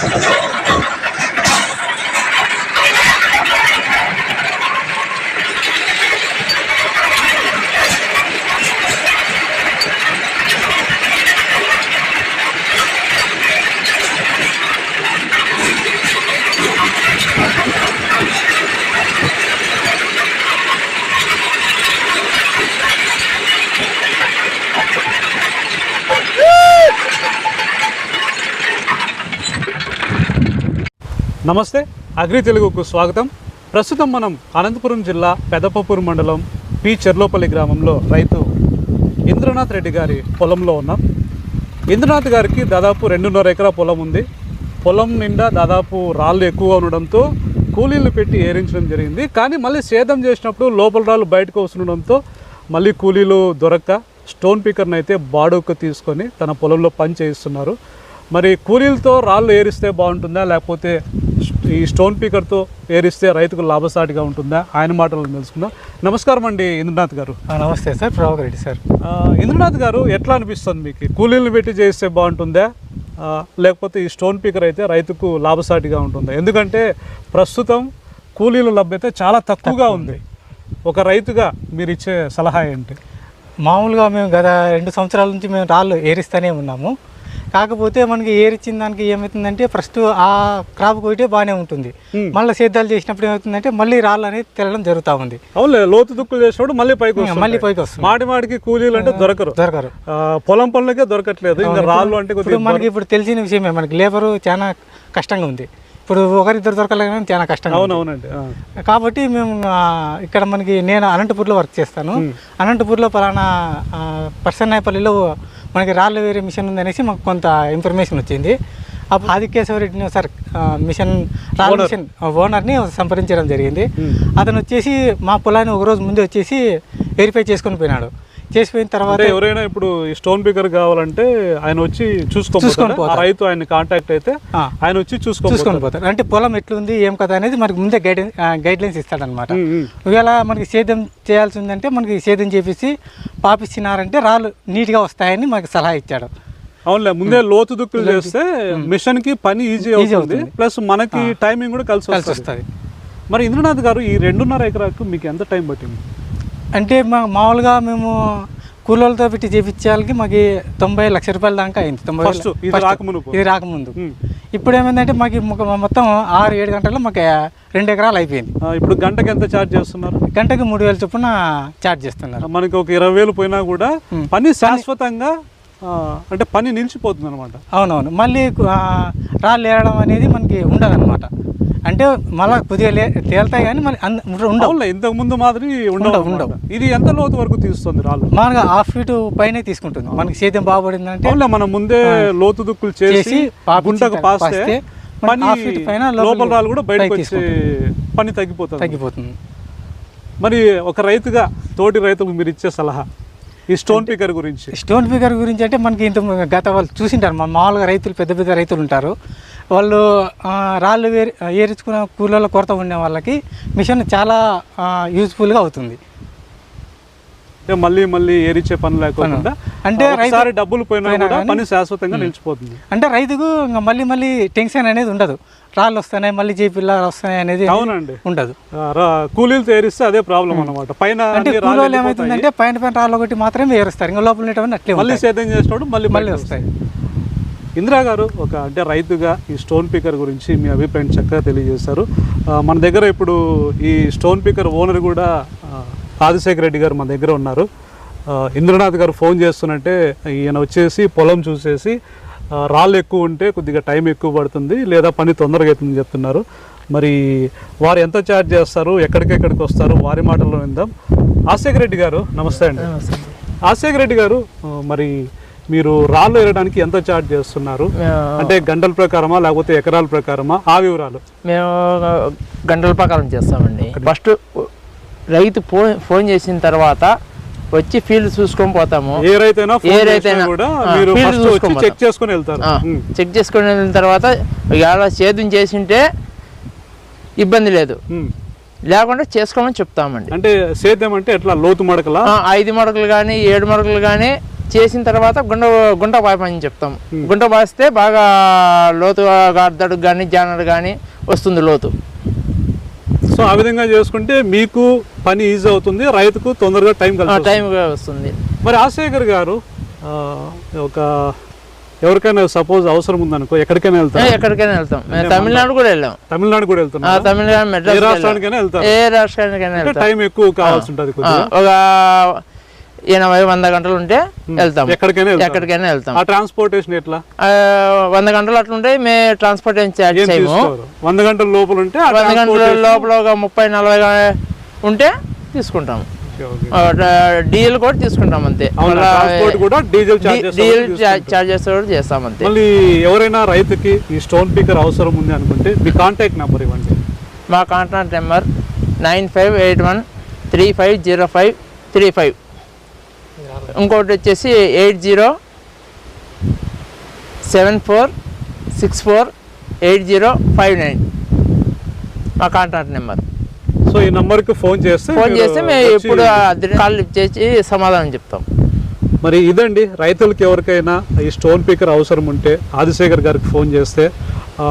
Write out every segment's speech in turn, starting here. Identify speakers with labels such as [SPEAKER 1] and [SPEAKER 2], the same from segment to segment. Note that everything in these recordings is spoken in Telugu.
[SPEAKER 1] Thank you. నమస్తే అగ్రి తెలుగుకు స్వాగతం. ప్రస్తుతం మనం అనంతపురం జిల్లా పెదపపూర్ మండలం పి చెర్లోపల్లి గ్రామంలో రైతు ఇంద్రనాథ్ రెడ్డి గారి పొలంలో ఉన్నాం. ఇంద్రనాథ్ గారికి దాదాపు రెండున్నర ఎకరా పొలం ఉంది. పొలం నిండా దాదాపు రాళ్ళు ఎక్కువగా ఉండడంతో కూలీలు పెట్టి ఏరించడం జరిగింది. కానీ మళ్ళీ సేదం చేసినప్పుడు లోపల రాళ్ళు బయటకు వస్తుండడంతో మళ్ళీ కూలీలు దొరక్క స్టోన్ పికర్ని అయితే బాడుకు తీసుకొని తన పొలంలో పని చేయిస్తున్నారు. మరి కూలీలతో రాళ్ళు ఏరిస్తే బాగుంటుందా లేకపోతే ఈ స్టోన్ పీకర్తో ఏరిస్తే రైతుకు లాభసాటిగా ఉంటుందా? ఆయన మాటలు తెలుసుకుందాం. నమస్కారం అండి ఇంద్రనాథ్ గారు.
[SPEAKER 2] ఆ, నమస్తే సార్ ప్రభాకర్ రెడ్డి సార్.
[SPEAKER 1] ఇంద్రనాథ్ గారు ఎట్లా అనిపిస్తుంది మీకు? కూలీలను పెట్టి చేస్తే బాగుంటుందా? లేకపోతే ఈ స్టోన్ పీకర్ అయితే రైతుకు లాభసాటిగా ఉంటుందా? ఎందుకంటే ప్రస్తుతం కూలీల లభ్యత చాలా తక్కువగా ఉంది. ఒక రైతుగా మీరు ఇచ్చే సలహా ఏంటి?
[SPEAKER 2] మామూలుగా మేము గత రెండు సంవత్సరాల నుంచి మేము రాళ్ళు ఏరిస్తూనే ఉన్నాము. కాకపోతే మనకి ఏరిచ్చిన దానికి ఏమవుతుందంటే ఫస్ట్ ఆ క్రాప్ కొయితే బాగానే ఉంటుంది. మళ్ళీ సేద్యాలు చేసినప్పుడు ఏమవుతుందంటే మళ్ళీ రాళ్ళు అనేది తెల్లడం జరుగుతూ ఉంది.
[SPEAKER 1] అవునులే లోతు దుక్కులు చేసినప్పుడు మళ్ళీ పైకి.
[SPEAKER 2] మళ్ళీ పైకి వస్తుంది.
[SPEAKER 1] మాటి మాటికి కూలీలు అంటే దొరకరు.
[SPEAKER 2] దొరకరు.
[SPEAKER 1] పొలం పనులకే దొరకట్లేదు. ఇంకా రాళ్ళు అంటే కొద్దిగా
[SPEAKER 2] మనకి ఇప్పుడు తెలిసిన విషయమే మనకి లేబరు చాలా కష్టంగా ఉంది. ఇప్పుడు ఒకరిద్దరు దొరకలేదని చాలా కష్టంగా ఉంది.
[SPEAKER 1] అవునవునండి.
[SPEAKER 2] కాబట్టి మేము ఇక్కడ మనకి నేను అనంతపూర్లో వర్క్ చేస్తాను. అనంతపూర్లో పలానా పర్సన్నాయపల్లిలో మనకి రాళ్ళ వేరే మిషన్ ఉందనేసి మాకు కొంత ఇన్ఫర్మేషన్ వచ్చింది. అప్పుడు ఆదికేశ్వరరెడ్డిని సార్ మిషన్ రాళ్ళ మిషన్ ఓనర్ని సంప్రదించడం జరిగింది. అతను వచ్చేసి మా పొలాన్ని ఒక రోజు ముందే వచ్చేసి వెరిఫై చేసుకొని పోయినాడు. చేసిపోయిన తర్వాత
[SPEAKER 1] ఎవరైనా ఇప్పుడు ఈ స్టోన్ పికర్ కావాలంటే ఆయన వచ్చి
[SPEAKER 2] చూసుకొని.
[SPEAKER 1] రైతు ఆయన కాంటాక్ట్ అయితే. ఆయన వచ్చి చూసుకోవాలి
[SPEAKER 2] చూసుకొని పోతారు. అంటే పొలం ఎట్లుంది ఏం కదా అనేది మనకి ముందే గైడ్ గైడ్ లైన్స్ ఇస్తాడనమాట ఒకవేళ మనకి సేద్యం చేయాల్సి ఉందంటే మనకి సేద్యం చేపించి పాపిచ్చినారంటే రాళ్ళు నీట్గా వస్తాయని మనకి సలహా ఇచ్చాడు.
[SPEAKER 1] అవునులే ముందే లోతు దుక్కులు చేస్తే మిషన్కి పని ఈజీ అవుతుంది. ప్లస్ మనకి టైమింగ్ కూడా కలిసి వస్తుంది. మరి ఇంద్రనాథ్ గారు ఈ రెండున్నర ఎకరాకు మీకు ఎంత టైం పట్టింది?
[SPEAKER 2] అంటే మా మామూలుగా మేము కూలీలతో పెట్టి చేపించాలకి మాకు తొంభై లక్ష రూపాయల దాకా అయింది. తొంభై
[SPEAKER 1] ఇది
[SPEAKER 2] రాకముందు.
[SPEAKER 1] ఉమ్.
[SPEAKER 2] ఇప్పుడు ఏమైందంటే మాకు మొత్తం ఆరు ఏడు గంటల్లో మాకు రెండు ఎకరాలు అయిపోయింది.
[SPEAKER 1] ఇప్పుడు గంటకి ఎంత ఛార్జ్ చేస్తున్నారు?
[SPEAKER 2] గంటకి మూడు వేల చొప్పున ఛార్జ్ చేస్తున్నారు.
[SPEAKER 1] మనకి ఒక ఇరవై వేలు పోయినా కూడా
[SPEAKER 2] ఉమ్.
[SPEAKER 1] పని శాశ్వతంగా అంటే పని నిలిచిపోతుంది అనమాట
[SPEAKER 2] అవునవును. మళ్ళీ రాళ్ళు ఏరడం అనేది మనకి ఉండదన్నమాట. అంటే మళ్ళీ కొద్దిగా లే తేలుతాయి కానీ మళ్ళీ ఉండవు.
[SPEAKER 1] ఇంతకు ముందు మాదిరి ఉండవు
[SPEAKER 2] ఉండవు.
[SPEAKER 1] ఇది ఎంత లోతు వరకు తీస్తుంది రాళ్ళు?
[SPEAKER 2] మామూలుగా హాఫ్ ఫీట్ పైనే తీసుకుంటుంది. మనకి సేద్యం బాగుపడిందంటే
[SPEAKER 1] మనం ముందే లోతు దుక్కులు చేసి గుంటకు పాస్తే పని
[SPEAKER 2] పైన
[SPEAKER 1] లోపల రాళ్ళు కూడా బయటకు వచ్చి పని తగ్గిపోతుంది.
[SPEAKER 2] తగ్గిపోతుంది.
[SPEAKER 1] మరి ఒక రైతుగా తోటి రైతుకు మీరు ఇచ్చే సలహా? ఈ స్టోన్ పికర్ గురించి.
[SPEAKER 2] స్టోన్ ఫిగర్ గురించి అంటే మనకి ఇంత గత వాళ్ళు చూసింటారు. మా మామూలుగా రైతులు పెద్ద పెద్ద రైతులు ఉంటారు. వాళ్ళు రాళ్ళు వేరి ఏరించుకున్న కూలీల కొరత ఉండే వాళ్ళకి మిషన్ చాలా యూజ్ఫుల్గా అవుతుంది.
[SPEAKER 1] మళ్ళీ మళ్ళీ ఏరిచ్చే పని లేకుండా
[SPEAKER 2] అంటే రైతు-
[SPEAKER 1] డబ్బులు పోయినా కూడా పని శాశ్వతంగా నిలిచిపోతుంది.
[SPEAKER 2] అంటే రైతుకు ఇంకా మళ్ళీ మళ్ళీ టెన్షన్ అనేది ఉండదు. రాళ్ళు వస్తున్నాయి మళ్ళీ చేపిల్ల వస్తున్నాయి అనేది
[SPEAKER 1] అవునండి.
[SPEAKER 2] ఉండదు.
[SPEAKER 1] కూలీలతో ఏరిస్తే అదే ప్రాబ్లం అన్నమాట. పైన
[SPEAKER 2] అంటే కూలీలు. ఏమవుతుందంటే పైన పైన రాళ్ళు ఒకటి మాత్రమే ఏరుస్తారు. ఇంకా లోపల ఉండేటవన్నీ అట్లే
[SPEAKER 1] మళ్ళీ. సేద్యం చేసినప్పుడు మళ్ళీ
[SPEAKER 2] మళ్ళీ వస్తాయి.
[SPEAKER 1] ఇందిరా గారు ఒక అంటే రైతుగా ఈ స్టోన్ పికర్ గురించి మీ అభిప్రాయం చక్కగా తెలియజేశారు. మన దగ్గర ఇప్పుడు ఈ స్టోన్ పికర్ ఓనర్ కూడా ఆ, రాజశేఖర రెడ్డి గారు మన దగ్గర ఉన్నారు. ఇంద్రనాథ్ గారు ఫోన్ చేస్తున్నట్టే ఈయన వచ్చేసి పొలం చూసేసి రాళ్ళు ఎక్కువ ఉంటే కొద్దిగా టైం ఎక్కువ పడుతుంది లేదా పని తొందరగా అవుతుందని చెప్తున్నారు. మరి వారు ఎంత ఛార్జ్ చేస్తారు? ఎక్కడికెక్కడికి వస్తారు? వారి మాటల్లో విందాం. రాజశేఖర రెడ్డి గారు నమస్తే అండి. రాజశేఖర రెడ్డి గారు మరి మీరు రాళ్ళు వేయడానికి ఎంత ఛార్జ్ చేస్తున్నారు? అంటే గంటల ప్రకారమా లేకపోతే ఎకరాల ప్రకారమా? ఆ వివరాలు.
[SPEAKER 3] మేము గంటల ప్రకారం చేస్తామండి. ఫస్ట్ రైతు ఫోన్ ఫోన్ చేసిన తర్వాత వచ్చి ఫీల్డ్ చూసుకొని పోతాము.
[SPEAKER 1] ఏ రైతైనా
[SPEAKER 3] ఏ రైతైనా, చూసుకొని
[SPEAKER 1] చెక్ చేసుకొని వెళ్తారు.
[SPEAKER 3] చెక్ చేసుకొని వెళ్ళిన తర్వాత ఎలా సేద్యం చేసింటే ఇబ్బంది లేదు. లేకుండా చేసుకోమని చెప్తామండి.
[SPEAKER 1] అంటే సేద్యం అంటే ఎట్లా? లోతు మడకలా?
[SPEAKER 3] ఐదు మడకలు కానీ ఏడు మడకలు కానీ చేసిన తర్వాత గుంట గుంట పాయమని చెప్తాం. గుంట పాయిస్తే బాగా లోతుగా అర్ధడుగు కానీ జానడు కానీ వస్తుంది లోతు.
[SPEAKER 1] సో ఆ విధంగా చేసుకుంటే మీకు పని ఈజీ అవుతుంది రైతుకు తొందరగా టైం కలిసి వస్తుంది. మరి రాజశేఖర్ గారు ఒక ఎవరికైనా సపోజ్ అవసరం ఉందనుకో ఎక్కడికైనా
[SPEAKER 3] ఏ,
[SPEAKER 1] వెళ్తారు
[SPEAKER 3] ఎక్కడికైనా వెళ్తాం. తమిళనాడు కూడా వెళ్ళాం.
[SPEAKER 1] తమిళనాడు కూడా వెళ్తున్నారు?
[SPEAKER 3] తమిళనాడు
[SPEAKER 1] ఏ రాష్ట్రానికైనా వెళ్తారు?
[SPEAKER 3] ఏ రాష్ట్రానికైనా వెళ్తాం.
[SPEAKER 1] టైం ఎక్కువ కావాల్సి ఉంటుంది
[SPEAKER 3] ఒక ఎనభై వంద గంటలు ఉంటే వెళ్తాం
[SPEAKER 1] ఎక్కడికైనా
[SPEAKER 3] ఎక్కడికైనా వెళ్తాం
[SPEAKER 1] ఆ ట్రాన్స్పోర్టేషన్ ఎట్లా?
[SPEAKER 3] వంద గంటలు అట్లుంటే మేము ట్రాన్స్పోర్ట్ ఏం చార్జ్
[SPEAKER 1] ఏం
[SPEAKER 3] చేయము.
[SPEAKER 1] వంద గంటల లోపల ఉంటే
[SPEAKER 3] వంద గంటల లోపల ఒక ముప్పై నలభై ఉంటే తీసుకుంటాం. డీజిల్ కూడా తీసుకుంటాం అంతే.
[SPEAKER 1] డీజిల్ చార్జెస్
[SPEAKER 3] డీజిల్ చార్జెస్ కూడా చేస్తాం అంతే.
[SPEAKER 1] మళ్ళీ ఎవరైనా రైతుకి ఈ స్టోన్ పీకర్ అవసరం ఉంది అనుకుంటే మీ కాంటాక్ట్ నెంబర్ ఇవ్వండి.
[SPEAKER 3] మా contact number nine five eight one three five zero five three five. ఇంకోటి వచ్చేసి eight zero seven four six four eight zero five nine మా కాంటాక్ట్ నెంబర్.
[SPEAKER 1] సో ఈ నంబర్కి ఫోన్ చేస్తే
[SPEAKER 3] ఫోన్ చేస్తే మేము ఎప్పుడు కాల్ చేసి సమాధానం చెప్తాం.
[SPEAKER 1] మరి ఇదండి రైతులకి ఎవరికైనా ఈ స్టోన్ పీకర్ అవసరం ఉంటే ఆదిశేఖర్ గారికి ఫోన్ చేస్తే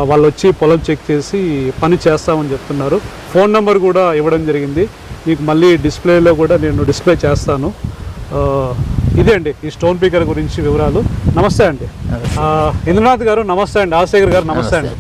[SPEAKER 1] వాళ్ళు వచ్చి పొలం చెక్ చేసి పని చేస్తామని చెప్తున్నారు. ఫోన్ నెంబర్ కూడా ఇవ్వడం జరిగింది. మీకు మళ్ళీ డిస్ప్లేలో కూడా నేను డిస్ప్లే చేస్తాను. ఇదే అండి ఈ స్టోన్ పీకర్ గురించి వివరాలు. నమస్తే అండి. ఇంద్రనాథ్ గారు నమస్తే అండి. ఆదిశేఖర్ గారు నమస్తే అండి.